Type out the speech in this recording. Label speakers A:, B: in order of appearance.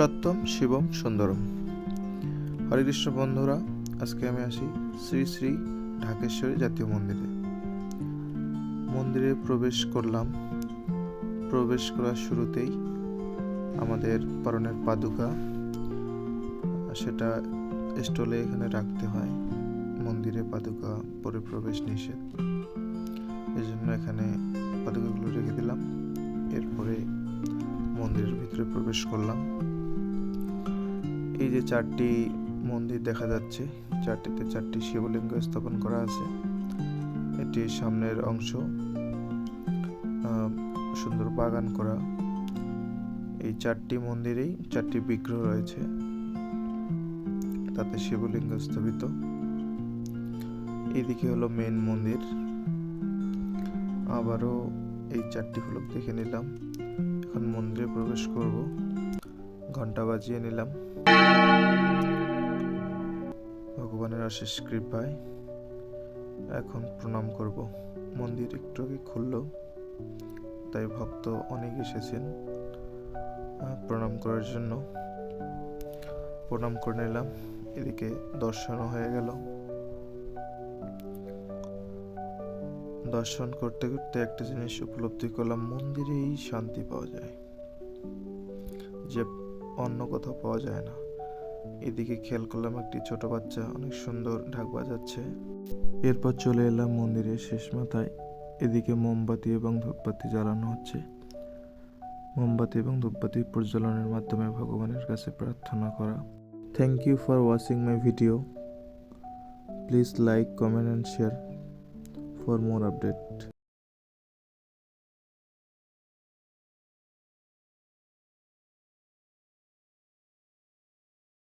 A: সত্যম শিবম সুন্দরম। হরে কৃষ্ণ বন্ধুরা, আজকে আমি আসি শ্রী শ্রী ঢাকেশ্বরী জাতীয় মন্দিরে। মন্দিরে প্রবেশ করলাম। প্রবেশ করার শুরুতেই আমাদের পরনের পাদুকা, সেটা স্টলে এখানে রাখতে হয়। মন্দিরে পাদুকা পরে প্রবেশ নিষেধ। এই জন্য এখানে পাদুকাগুলো রেখে দিলাম। এরপরে মন্দিরের ভিতরে প্রবেশ করলাম। এই যে চারটি মন্দির দেখা যাচ্ছে, চারটিতে চারটি শিবলিঙ্গ স্থাপন করা আছে। এটি সামনের অংশ সুন্দর বাগান করা। এই চারটি মন্দিরেই চারটি বিগ্রহ রয়েছে। তাতে শিবলিঙ্গ স্থাপিত। এদিকে হলো মেন মন্দির। আবারও এই চারটি ফলক দেখে নিলাম। এখন মন্দিরে প্রবেশ করব। ঘণ্টা বাজিয়ে নিলাম। ভগবানের আশিস কৃপায় এখন প্রণাম করব। মন্দির একটু আগে খুলল, তাই ভক্ত অনেক এসেছেন। প্রণাম করার জন্য প্রণাম করে নিলাম। এদিকে দর্শনও হয়ে গেল। দর্শন করতে করতে একটা জিনিস উপলব্ধি করলাম, মন্দিরেই শান্তি পাওয়া যায়। যে অন্য কোথাও পাওয়া যায় না। এদিকে খেয়াল করলাম একটি ছোট বাচ্চা অনেক সুন্দর ঢাক বাজাচ্ছে। এরপর চলে এলাম মন্দিরের শেষ মাথায়। এদিকে মোমবাতি এবং ধূপবাতি জ্বালানো হচ্ছে। মোমবাতি এবং ধূপবাতি প্রজ্বলনের মাধ্যমে ভগবানের কাছে প্রার্থনা করা। Thank you for watching my video please like comment and share for more update.